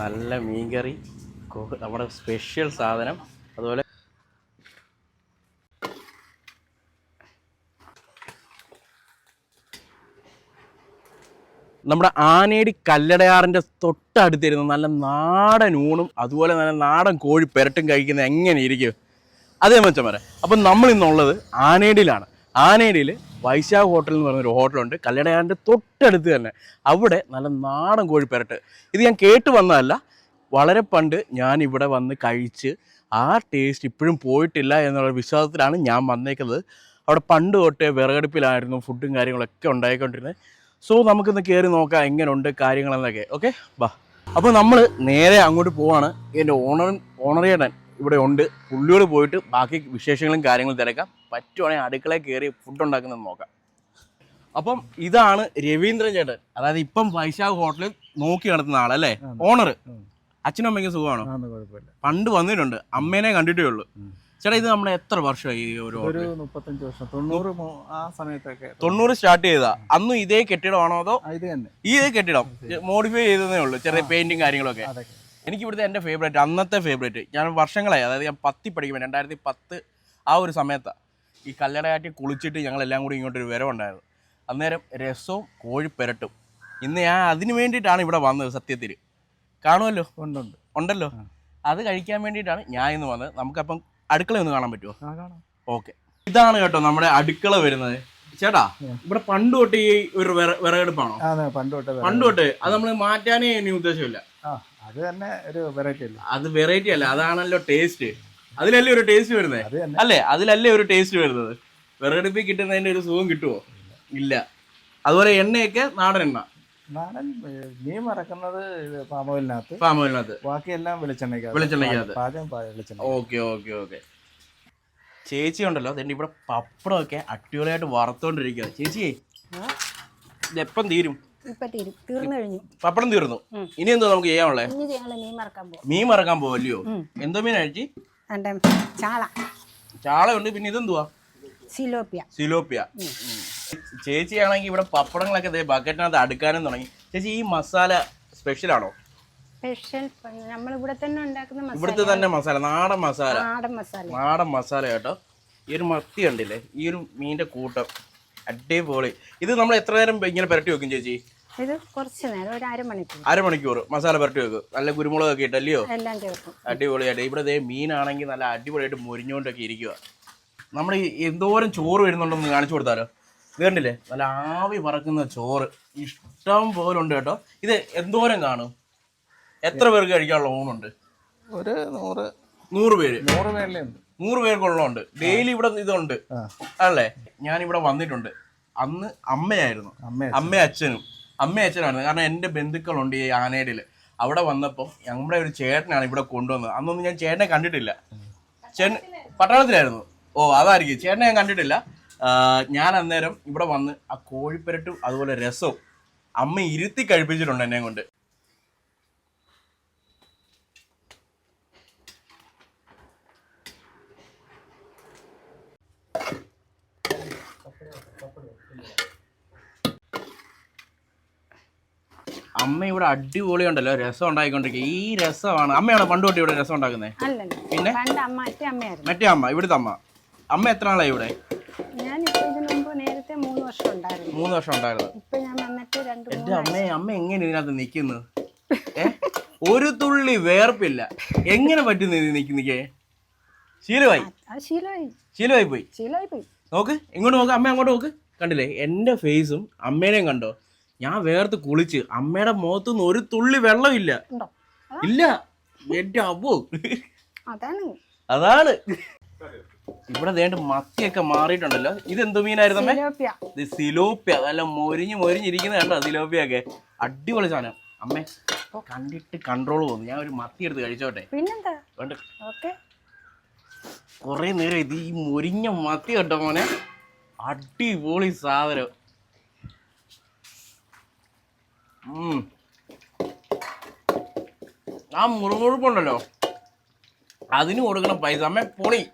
നല്ല മീൻകറി നമ്മുടെ സ്പെഷ്യൽ സാധനം. അതുപോലെ നമ്മുടെ ആനേടി കല്ലടയാറിന്റെ തൊട്ടടുത്തിരുന്ന് നല്ല നാടൻ ഊണും അതുപോലെ നല്ല നാടൻ കോഴി പെരട്ടും കഴിക്കുന്നത് എങ്ങനെ ഇരിക്കും? അതേ മച്ചമാരെ അപ്പം നമ്മൾ ഇന്നുള്ളത് ആനേടിയിലാണ്. ആനേടിയിൽ വൈശാഖ് ഹോട്ടൽ എന്ന് പറയുന്ന പറഞ്ഞൊരു ഹോട്ടലുണ്ട്. കല്ലടയാറിന്റെ തൊട്ടടുത്ത് തന്നെ. അവിടെ നല്ല നാടൻ കോഴിപ്പരട്ട്. ഇത് ഞാൻ കേട്ട് വന്നതല്ല. വളരെ പണ്ട് ഞാൻ ഇവിടെ വന്ന് കഴിച്ച് ആ ടേസ്റ്റ് ഇപ്പോഴും പോയിട്ടില്ല എന്നുള്ള വിശ്വാസത്തിലാണ് ഞാൻ വന്നേക്കുന്നത്. അവിടെ പണ്ട് തൊട്ടേ വിറകടുപ്പിലായിരുന്നു ഫുഡും കാര്യങ്ങളൊക്കെ ഉണ്ടായിക്കൊണ്ടിരുന്നത്. സോ നമുക്കിന്ന് കയറി നോക്കാം എങ്ങനെയുണ്ട് കാര്യങ്ങളെന്നൊക്കെ. ഓക്കെ ബാ അപ്പോൾ നമ്മൾ നേരെ അങ്ങോട്ട് പോവാണ്. എന്റെ ഓണർ ഓണറിയടൻ ഇവിടെ ഉണ്ട്. പുള്ളിയോട് പോയിട്ട് ബാക്കി വിശേഷങ്ങളും കാര്യങ്ങളും തിരക്കാം. പറ്റുവാണെങ്കിൽ അടുക്കളയിൽ കയറി ഫുഡ് ഉണ്ടാക്കുന്നത് നോക്കാം. അപ്പം ഇതാണ് രവീന്ദ്രൻ ചേട്ടൻ. അതായത് ഇപ്പം വൈശാഖ് ഹോട്ടലിൽ നോക്കി നടത്തുന്ന ആളല്ലേ ഓണർ അച്ഛനും അമ്മയ്ക്കും സുഖമാണോ? പണ്ട് വന്നിട്ടുണ്ട്. അമ്മേനെ കണ്ടിട്ടേ ഉള്ളൂ. ചേട്ടാ ഇത് നമ്മുടെ എത്ര വർഷമായി ഒരു മുപ്പത്തഞ്ച് വർഷം. തൊണ്ണൂറ് ആ സമയത്തൊക്കെ തൊണ്ണൂറ് സ്റ്റാർട്ട് ചെയ്താ അന്നും ഇതേ കെട്ടിടമാണോ അതോ ഇത് തന്നെ. ഈ ഇതേ കെട്ടിടം? മോഡിഫൈ ചെയ്തതേ ഉള്ളൂ ചെറിയ പെയിന്റും കാര്യങ്ങളൊക്കെ. എനിക്ക് ഇവിടുത്തെ എന്റെ ഫേവറേറ്റ് അന്നത്തെ ഫേവറേറ്റ് ഞാൻ വർഷങ്ങളായി അതായത് ഞാൻ പത്തി പഠിക്കുമ്പോൾ രണ്ടായിരത്തി പത്ത് ആ ഒരു സമയത്താണ് ഈ കല്ലടയാറ്റി കുളിച്ചിട്ട് ഞങ്ങളെല്ലാം കൂടി ഇങ്ങോട്ടൊരു വരവുണ്ടായിരുന്നു. അന്നേരം രസവും കോഴിപ്പെരട്ടും ഇന്ന് ഞാൻ അതിന് വേണ്ടിയിട്ടാണ് ഇവിടെ വന്നത് സത്യത്തിൽ കാണുമല്ലോ? ഉണ്ടുണ്ട് ഉണ്ടല്ലോ? അത് കഴിക്കാൻ വേണ്ടിയിട്ടാണ് ഞാൻ ഇന്ന് വന്നത്. നമുക്കപ്പം അടുക്കള ഒന്ന് കാണാൻ പറ്റുമോ? ഓക്കെ. ഇതാണ് കേട്ടോ നമ്മുടെ അടുക്കള വരുന്നത്. ചേട്ടാ ഇവിടെ പണ്ട് തൊട്ട് ഈ ഒരു വിറകെടുപ്പാണോ? പണ്ട് തൊട്ടേ പണ്ട് തൊട്ട്. അത് നമ്മൾ മാറ്റാനേ ഇനി ഉദ്ദേശമില്ല. അത് തന്നെ ഒരു വെറൈറ്റി അല്ല? അത് വെറൈറ്റി അല്ല. അതാണല്ലോ ടേസ്റ്റ് അതിലല്ലേ ഒരു ടേസ്റ്റ് വരുന്നത് അല്ലെ? അതിലല്ലേ ഒരു ടേസ്റ്റ് വരുന്നത്? വിറകടുപ്പിൽ കിട്ടുന്നതിന്റെ ഒരു സുഖം കിട്ടുമോ ഇല്ല. അതുപോലെ എണ്ണയൊക്കെ നാടൻ എണ്ണ. നാടൻ മീൻ മറക്കുന്നത് ഇത് പാമോയിലിനകത്ത് പാം ഓയിലിനകത്ത് ബാക്കിയെല്ലാം വെളിച്ചെണ്ണയ്ക്ക് വെളിച്ചെണ്ണയ്ക്കകത്ത്. പാചകം പാ- വെളിച്ചെണ്ണ ഓക്കെ ഓക്കെ ഓക്കെ. ചേച്ചി ഉണ്ടല്ലോ അതിന്റെ ഇവിടെ പപ്പടമൊക്കെ അടിപൊളിയായിട്ട് വറുത്തോണ്ടിരിക്കുക ചേച്ചിയെ എപ്പം തീരും? ഇപ്പൊ തീരും. തീർന്നു കഴിഞ്ഞു. പപ്പടം തീർന്നു. ഇനി എന്തോ നമുക്ക് ചെയ്യാനുള്ളേ? ഇനി ഞങ്ങൾ മീൻ മറക്കാൻ പോവല്ലയോ? എന്തോ മീൻ കഴിച്ചി എന്റെ ചാള ചാളയുണ്ട് പിന്നെ ഇതെന്തുവാ? സിലോപ്പിയ സിലോപ്പിയ ചേച്ചിയാണെങ്കിൽ ഇവിടെ പപ്പടങ്ങളൊക്കെ ദേ ബക്കറ്റിനകത്ത് അടുക്കാനും തുടങ്ങി. ചേച്ചി ഈ മസാല സ്പെഷ്യൽ ആണോ? സ്പെഷ്യൽ നമ്മൾ ഇവിടെ തന്നെ ഉണ്ടാക്കുന്ന ഇവിടുത്തെ തന്നെ മസാല. നാടൻ മസാല. നാടൻ മസാല. നാടൻ മസാല കേട്ടോ. ഈ ഒരു മത്തി കണ്ടില്ലേ? ഈ ഒരു മീനിന്റെ കൂട്ടം. അടിപൊളി. ഇത് നമ്മൾ എത്ര നേരം ഇങ്ങനെ പുരട്ടി വെക്കും ചേച്ചി? ഇത് കുറച്ച് നേരം ഒരു അരമണിക്കൂർ. അരമണിക്കൂർ. മസാല പുരട്ടി വെക്കും. നല്ല കുരുമുളക് ഒക്കെ ഇട്ടല്ലയോ? എല്ലാം ചേർക്കും അടിപൊളിയായിട്ട്. ഇവിടെ ദേ മീനാണെങ്കിൽ നല്ല അടിപൊളിയായിട്ട് മുരിഞ്ഞുകൊണ്ടൊക്കെ ഇരിക്കുക നമ്മൾ എന്തോരം ചോറ് വരുന്നുണ്ടെന്ന് കാണിച്ചു കൊടുത്താലോ? വേണ്ടില്ലേ കണ്ടില്ലേ? നല്ല ആവി പറക്കുന്ന ചോറ്. ഇഷ്ടം പോലെ ഉണ്ട് കേട്ടോ. ഇത് എന്തോരം കാണും? എത്ര പേർക്ക് കഴിക്കാനുള്ള ഊണുണ്ട്? ഒരു നൂറ്. നൂറ് പേര്? നൂറ് പേരിലേ നൂറ് പേർക്കുള്ളതുണ്ട്. ഡെയിലി ഇവിടെ ഇതുണ്ട്. അല്ലേ ഞാൻ ഇവിടെ വന്നിട്ടുണ്ട്. അന്ന് അമ്മയായിരുന്നു. അമ്മ അമ്മയും അച്ഛനും അമ്മയും അച്ഛനാണ്. കാരണം എന്റെ ബന്ധുക്കളുണ്ട് ഈ ആനേടിൽ അവിടെ വന്നപ്പോൾ ഞങ്ങളുടെ ഒരു ചേട്ടനാണ് ഇവിടെ കൊണ്ടുവന്നത്. അന്നൊന്നും ഞാൻ ചേട്ടനെ കണ്ടിട്ടില്ല. ചേട്ടൻ പട്ടണത്തിലായിരുന്നു ഓ അതായിരിക്കും. ചേട്ടനെ ഞാൻ കണ്ടിട്ടില്ല. ഞാൻ അന്നേരം ഇവിടെ വന്ന് ആ കോഴിപ്പരട്ടും അതുപോലെ രസവും അമ്മ ഇരുത്തി കഴിപ്പിച്ചിട്ടുണ്ട് എന്നെ കൊണ്ട്. അമ്മ ഇവിടെ അടിപൊളി ഉണ്ടല്ലോ രസം ഉണ്ടാക്കിക്കൊണ്ടിരിക്കുക ഈ രസമാണ്. അമ്മയാണോ പണ്ട് തൊട്ട് ഇവിടെ രസം ഉണ്ടാക്കുന്നത് പിന്നെ? മറ്റേ അമ്മ ഇവിടുത്തെ അമ്മ. അമ്മ എത്ര നാളായി ഇവിടെ? മൂന്ന് വർഷം ഉണ്ടായിരുന്നു. എന്റെ അമ്മ അമ്മ എങ്ങനെ ഇതിനകത്ത് നിൽക്കുന്നു ഒരു തുള്ളി വേർപ്പില്ല. എങ്ങനെ പറ്റുന്നു ഇത് നിക്കുന്നേ ശീലമായി? ശീലമായി. പോയി? ശീലമായി പോയി. നോക്ക് ഇങ്ങോട്ട് നോക്ക്. അമ്മ അങ്ങോട്ട് നോക്ക്. കണ്ടില്ലേ? എന്റെ ഫേസും അമ്മേനെയും കണ്ടോ? ഞാൻ വേർത്ത് കുളിച്ച്. അമ്മയുടെ മുഖത്തുനിന്ന് ഒരു തുള്ളി വെള്ളമില്ല. ഇല്ല. എന്റെ അബു അതാണ്. ഇവിടെ ദേണ്ട് മത്തിയൊക്കെ മാറിയിട്ടുണ്ടല്ലോ. ഇത് എന്തോ മീനായിരുന്നു ഇത് സിലോപ്യ. നല്ല മൊരിഞ്ഞ് മൊരിഞ്ഞിരിക്കുന്ന കണ്ടോ സിലോപ്യൊക്കെ അടിപൊളി സാധനം. അമ്മേ കണ്ടിട്ട് കൺട്രോൾ പോകുന്നു. ഞാൻ ഒരു മത്തി എടുത്ത് കഴിച്ചോട്ടെ. പിന്നെന്താ? വേണ്ട. കുറേ നേരം ഇത് ഈ മൊരിഞ്ഞ മത്തി കേട്ടോ മോനെ? അടിപൊളി സാധനം. ആ മുറുമുറുപ്പുണ്ടല്ലോ. അതിന് കൊടുക്കണ പൈസ. അമ്മ പൊളി.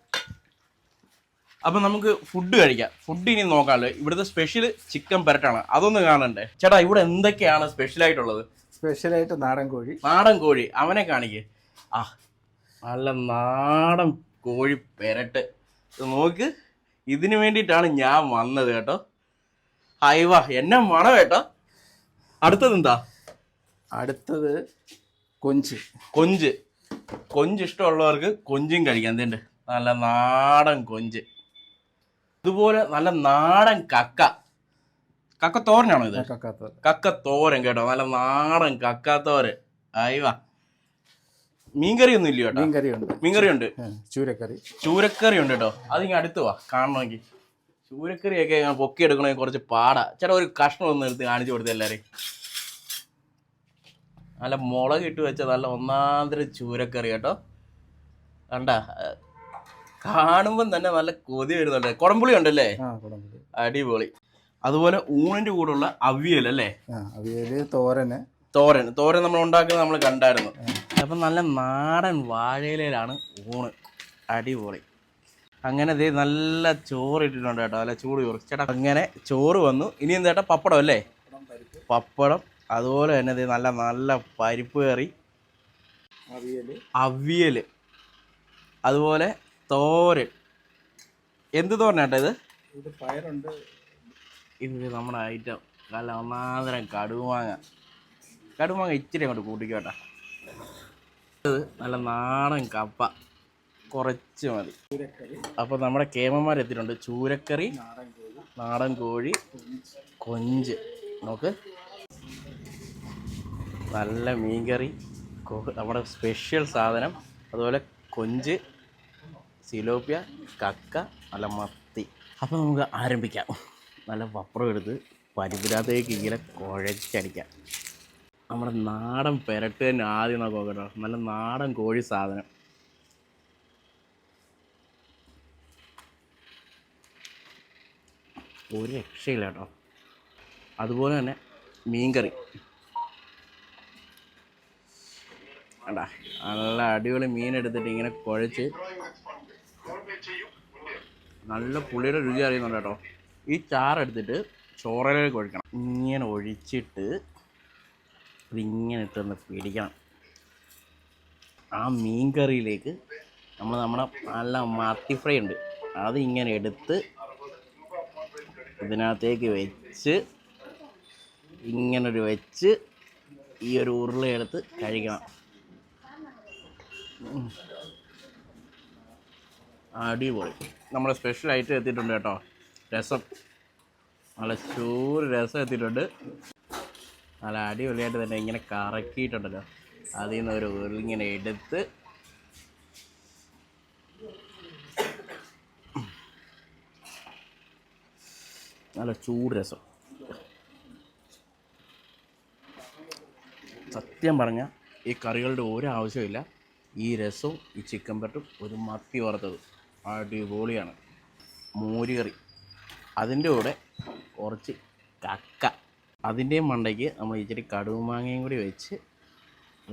അപ്പൊ നമുക്ക് ഫുഡ് കഴിക്കാം. ഫുഡ് ഇനി നോക്കാമല്ലോ. ഇവിടുത്തെ സ്പെഷ്യൽ ചിക്കൻ പെരട്ടാണ് അതൊന്ന് കാണണ്ടേ? ചേട്ടാ ഇവിടെ എന്തൊക്കെയാണ് സ്പെഷ്യൽ ആയിട്ടുള്ളത്? സ്പെഷ്യൽ ആയിട്ട് നാടൻ കോഴി. നാടൻ കോഴി. അവനെ കാണിക്ക്. ആ നല്ല നാടൻ കോഴി പെരട്ട്. നോക്ക്. ഇതിനു വേണ്ടിയിട്ടാണ് ഞാൻ വന്നത് കേട്ടോ. ഹൈവാ എന്നെ മണം കേട്ടോ. അടുത്തത് എന്താ അടുത്തത് കൊഞ്ച്. കൊഞ്ച്. കൊഞ്ച് ഇഷ്ടമുള്ളവർക്ക് കൊഞ്ചും കഴിക്കാം. എന്തുണ്ട്? നല്ല നാടൻ കൊഞ്ച്. ഇതുപോലെ നല്ല നാടൻ കക്ക. കക്ക തോരനാണോ ഇത് കക്ക തോരൻ കേട്ടോ. നല്ല നാടൻ കക്കാത്തോരൻ. അയവാ മീൻകറി ഒന്നും ഇല്ല കേട്ടോ? മീൻകറി ഉണ്ട് മീൻകറി ഉണ്ട് ചൂരക്കറി. ചൂരക്കറി ഉണ്ട് കേട്ടോ. അതിങ്ങ് അടുത്ത് വാ. കാണണമെങ്കിൽ ചൂരക്കറിയൊക്കെ ഇങ്ങനെ പൊക്കി എടുക്കണമെങ്കിൽ കുറച്ച് പാടാ. ചേട്ടാ ഒരു കഷ്ണം ഒന്ന് എടുത്ത് കാണിച്ചു കൊടുത്തു എല്ലാവരെയും നല്ല മുളക് ഇട്ട് വെച്ച നല്ല ഒന്നാന്തര ചൂരക്കറി കേട്ടോ. കണ്ട കാണുമ്പം തന്നെ നല്ല കൊതി വരുന്നുണ്ട്. കുടംപുളി ഉണ്ടല്ലേ? അടിപൊളി. അതുപോലെ ഊണിന്റെ കൂടെയുള്ള അവിയൽ അല്ലേ? അവിയൽ തോരന്. തോരൻ. തോരൻ നമ്മൾ ഉണ്ടാക്കുന്നത് നമ്മൾ കണ്ടായിരുന്നു. അപ്പം നല്ല നാടൻ വാഴയിലാണ് ഊണ്. അടിപൊളി. അങ്ങനെ ദേ നല്ല ചോറ് ഇട്ടിട്ടുണ്ട് കേട്ടോ നല്ല ചൂട് ചോറ്. ചേട്ടാ അങ്ങനെ ചോറ് വന്നു. ഇനി എന്താ ചേട്ടാ പപ്പടം അല്ലേ? പപ്പടം. അതുപോലെ തന്നെ ദേ നല്ല നല്ല പരിപ്പ് കറി. അവിയൽ അതുപോലെ തോരൻ. എന്ത് തോരനാട്ടോ ഇത്? ഇത് പയറുണ്ട് ഇത് നമ്മുടെ ഐറ്റം നല്ല ഒന്നാന്തരം കടുമാങ്ങ. കടുമാങ്ങ ഇച്ചിരി അങ്ങോട്ട് കൂട്ടിക്കോട്ടെ ഇത് നല്ല നാടൻ കപ്പ. കുറച്ച് മതി. അപ്പോൾ നമ്മുടെ കേമന്മാർ എത്തിയിട്ടുണ്ട്. ചൂരക്കറി നാടൻ കോഴി കൊഞ്ച്. നമുക്ക് നല്ല മീൻകറി നമ്മുടെ സ്പെഷ്യൽ സാധനം. അതുപോലെ കൊഞ്ച് സിലോപ്യ കക്ക നല്ല മത്തി. അപ്പോൾ നമുക്ക് ആരംഭിക്കാം. നല്ല വപ്പറം എടുത്ത് പരിപ്പിനകത്തേക്ക് ഇങ്ങനെ കുഴച്ചടിക്കാം. നമ്മുടെ നാടൻ പെരട്ട് തന്നെ ആദ്യം നോക്കാം കേട്ടോ നല്ല നാടൻ കോഴി സാധനം. ഒരു രക്ഷയില്ല കേട്ടോ. അതുപോലെ തന്നെ മീൻകറി. അടാ നല്ല അടിപൊളി മീൻ എടുത്തിട്ട് ഇങ്ങനെ കുഴച്ച് നല്ല പുളിയുടെ രുചി അറിയുന്നുണ്ട് കേട്ടോ. ഈ ചാറെടുത്തിട്ട് ചോറയിലേക്ക് ഒഴിക്കണം. ഇങ്ങനെ ഒഴിച്ചിട്ട് ഇതിങ്ങനെ ഇട്ടൊന്ന് പിടിക്കണം. ആ മീൻ കറിയിലേക്ക് നമ്മൾ നമ്മുടെ നല്ല മത്തി ഫ്രൈ ഉണ്ട്. അത് ഇങ്ങനെ എടുത്ത് ഇതിനകത്തേക്ക് വെച്ച് ഇങ്ങനൊരു വെച്ച് ഈ ഒരു ഉരുളയെടുത്ത് കഴിക്കണം. അടിപൊളി. നമ്മുടെ സ്പെഷ്യൽ ഐറ്റം എത്തിയിട്ടുണ്ട് കേട്ടോ. രസം. നല്ല ചൂട് രസം എത്തിയിട്ടുണ്ട്. നല്ല അടിപൊളിയായിട്ട് തന്നെ ഇങ്ങനെ കറക്കിയിട്ടുണ്ടല്ലോ. അതിൽ നിന്ന് ഒരു ഉരുളിങ്ങനെ എടുത്ത് നല്ല ചൂട് രസം. സത്യം പറഞ്ഞാൽ ഈ കറികളുടെ ഒരു ആവശ്യമില്ല ഈ രസവും ഈ ചിക്കൻ പെട്ടും ഒരു മത്തി വറുത്തത്. അടിപൊളിയാണ്. മോരുകറി അതിന്റെ കൂടെ കുറച്ച് കക്ക. അതിന്റെയും മണ്ടയ്ക്ക് നമ്മൾ ഇച്ചിരി കടുമാങ്ങയും കൂടി വെച്ച്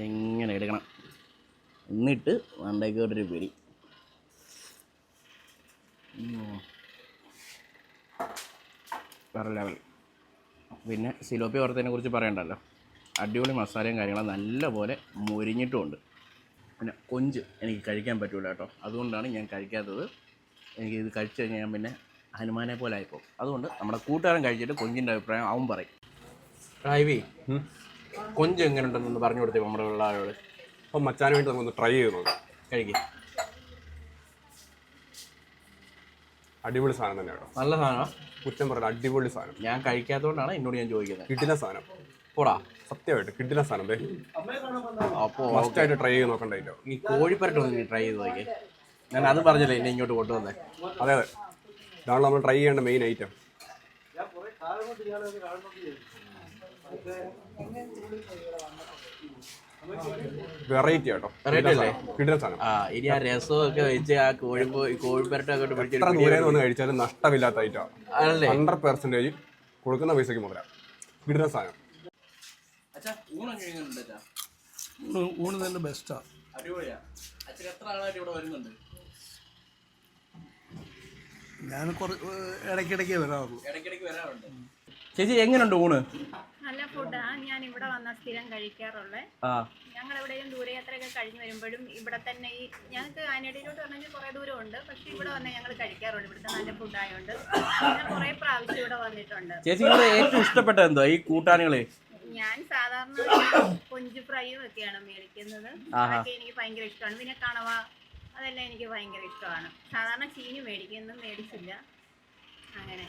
ഇങ്ങനെ എടുക്കണം. എന്നിട്ട് മണ്ടയ്ക്ക് ഒരു പിടി. വേറെ ലെവൽ പിന്നെ സിലോപ്പി വറുത്തതിനെ കുറിച്ച് പറയണ്ടല്ലോ. അടിപൊളി മസാലയും കാര്യങ്ങളും നല്ലപോലെ മുരിഞ്ഞിട്ടുമുണ്ട്. പിന്നെ കൊഞ്ച് എനിക്ക് കഴിക്കാൻ പറ്റൂല കേട്ടോ. അതുകൊണ്ടാണ് ഞാൻ കഴിക്കാത്തത്. എനിക്ക് ഇത് കഴിച്ചു കഴിഞ്ഞാൽ ഞാൻ പിന്നെ ഹനുമാനെ പോലെ ആയിപ്പോകും അതുകൊണ്ട് നമ്മുടെ കൂട്ടുകാരൻ കഴിച്ചിട്ട് കൊഞ്ചിന്റെ അഭിപ്രായം അവൻ പറയും. ഐവി കൊഞ്ച് എങ്ങനെ ഉണ്ടെന്നൊന്ന് പറഞ്ഞു കൊടുത്തേ നമ്മുടെ പിള്ളേരോട്. അപ്പം മച്ചാന് വേണ്ടി നമുക്കൊന്ന് ട്രൈ ചെയ്ത് നോക്കാം. കഴിക്കും. അടിപൊളി സാധനം തന്നെ കേട്ടോ. നല്ല സാധനം കുറ്റം പറഞ്ഞ അടിപൊളി സാധനം. ഞാൻ കഴിക്കാത്തതുകൊണ്ടാണ് എന്നോട് ഞാൻ ചോദിക്കുന്നത്. കിട്ടുന്ന സാധനം. പോടാ. സത്യമായിട്ട് കിട്ടുന്ന സാധനം ദേ. അപ്പോൾ ഫസ്റ്റ് ആയിട്ട് ട്രൈ ചെയ്ത് നോക്കണ്ടോ ഈ കോഴിപ്പരട്ട് ഒന്ന് നീ ട്രൈ ചെയ്ത് നോക്കിയേ. ഞാൻ അത് പറഞ്ഞല്ലേ എന്നെ ഇങ്ങോട്ട് കൊണ്ടുവന്നേ? അതെ അതെ. ഇതാണ് നമ്മൾ ട്രൈ ചെയ്യേണ്ട മെയിൻ ഐറ്റം വെറൈറ്റി കേട്ടോ അല്ലേ? സാധനം. ആ ഇനി ആ രസമൊക്കെ വെച്ച് ആ കോഴി കോഴിപ്പരട്ടൊക്കെ എത്ര പിടിച്ചിട്ട് ദൂരെ നിന്ന് വന്ന് കഴിച്ചാലും നഷ്ടമില്ലാത്ത ഐറ്റം ആണല്ലേ? ഹൺഡ്രഡ് പെർസെന്റേജ് കൊടുക്കുന്ന പൈസക്ക് മുതലാ. കിട്ടുന്ന സാധനം. അച്ഛാ ഊണ് തന്നെ ബെസ്റ്റാ അടിപൊളിയാ. അച്ഛൻ എത്ര ആളായിട്ട് ഇവിടെ വരുന്നുണ്ട്? ഞാൻ കുറ ഇടയ്ക്കിടയ്ക്ക് വരാറുള്ളൂ. ഇടയ്ക്കിടയ്ക്ക് വരാറുണ്ട്. ചേച്ചി എങ്ങനെയുണ്ട് ഊണ്? നല്ല ഫുഡാണ് ഞാൻ ഇവിടെ വന്ന സ്ഥിരം കഴിക്കാറുള്ളത് ഞങ്ങൾ എവിടെയും ദൂരയാത്രയൊക്കെ കഴിഞ്ഞു വരുമ്പോഴും ഇവിടെ തന്നെ ഈ ഞങ്ങൾക്ക് ആനടിയിലോട്ട് പറഞ്ഞു കുറെ ദൂരം ഉണ്ട് പക്ഷെ ഇവിടെ വന്ന് ഞങ്ങൾ കഴിക്കാറുണ്ട്. ഇവിടുത്തെ നല്ല ഫുഡായോണ്ട് ഞാൻ കുറേ പ്രാവശ്യം ഇവിടെ വന്നിട്ടുണ്ട്. ചേച്ചി ഏറ്റവും ഇഷ്ടപ്പെട്ട എന്തോ ഈ കൂട്ടാനുകളെ? ഞാൻ സാധാരണ കൊഞ്ച് ഫ്രൈയും ഒക്കെയാണ് മേടിക്കുന്നത്. അതൊക്കെ എനിക്ക് ഭയങ്കര ഇഷ്ടമാണ്. പിന്നെ കണവ അതെല്ലാം എനിക്ക് ഭയങ്കര ഇഷ്ടമാണ്. സാധാരണ ചീനി മേടിക്കുന്നു മേടിച്ചില്ല. അങ്ങനെ.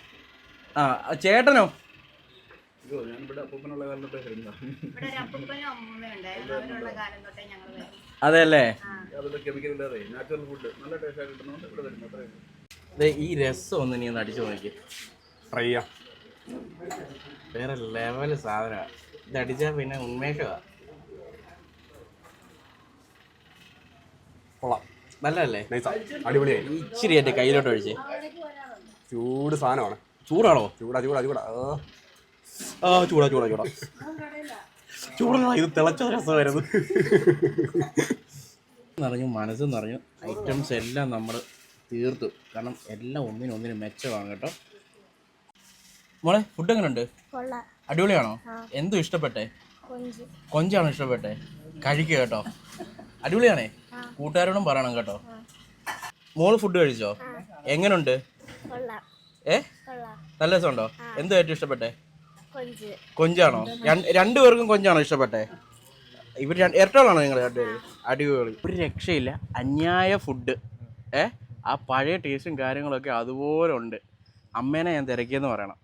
ആ ചേട്ടനോ? ഇവിടെ ഒരു അപ്പൂപ്പനും അമ്മൂമ്മയും ഉണ്ടായിരുന്നു. അവരുള്ള കാലം തൊട്ടേ ഞങ്ങൾ വരും അതെ അല്ലേ? നല്ല ദേ, ഈ രസം ഒന്ന് നീ ഒന്ന് അടിച്ചു നോക്കി. ട്രൈ ചെയ്യാം. വേറെ ലെവൽ സാധന ഇത് അടിച്ചാൽ പിന്നെ ഉന്മേഷമാ. കൊള്ളാം. നല്ലതല്ലേ? നൈസാ അടിപൊളിയായി. ഈ ഇച്ചിരി എന്റെ കയ്യിലോട്ട് ഒഴിച്ച്. ചൂട് സാധനമാണ്. ചൂടാണോ? ചൂടാ ചൂടാ ചൂടാ. ആ. ആ ചൂടാ ചൂടാ ചൂടാ. ചൂടാ ഇത് തിളച്ച രസമായിരുന്നു. നിറഞ്ഞു മനസ്സ് നിറഞ്ഞു. ഐറ്റംസ് എല്ലാം നമ്മൾ തീർത്തു. കാരണം എല്ലാം ഒന്നിനൊന്നിനും ഒന്നിനും മെച്ചമാണ് കേട്ടോ. മോളെ ഫുഡ് എങ്ങനെയുണ്ട് കൊള്ളാം. അടിപൊളിയാണോ? എന്തും ഇഷ്ടപ്പെട്ടെ? കൊഞ്ച്. കൊഞ്ചാണോ ഇഷ്ടപ്പെട്ടെ? കഴിക്കുക കേട്ടോ. അടിപൊളിയാണേ. കൂട്ടുകാരോടും പറയണം കേട്ടോ. മോൾ ഫുഡ് കഴിച്ചോ? എങ്ങനുണ്ട്? കൊള്ളാം. ഏ? കൊള്ളാം. നല്ല രസമുണ്ടോ? എന്തോ ഏറ്റവും ഇഷ്ടപ്പെട്ടെ? കൊഞ്ചാണോ? രണ്ട് രണ്ടുപേർക്കും കൊഞ്ചാണോ ഇഷ്ടപ്പെട്ടേ? ഇവർ രണ്ട് ഇരട്ടകളാണോ നിങ്ങൾ രണ്ടുപേര് അടിപൊളി. ഒരു രക്ഷയില്ല. അന്യായ ഫുഡ് ഏ? ആ പഴയ ടേസ്റ്റും കാര്യങ്ങളൊക്കെ അതുപോലെ ഉണ്ട്. അമ്മേനെ ഞാൻ തിരക്കിയെന്ന് പറയണം.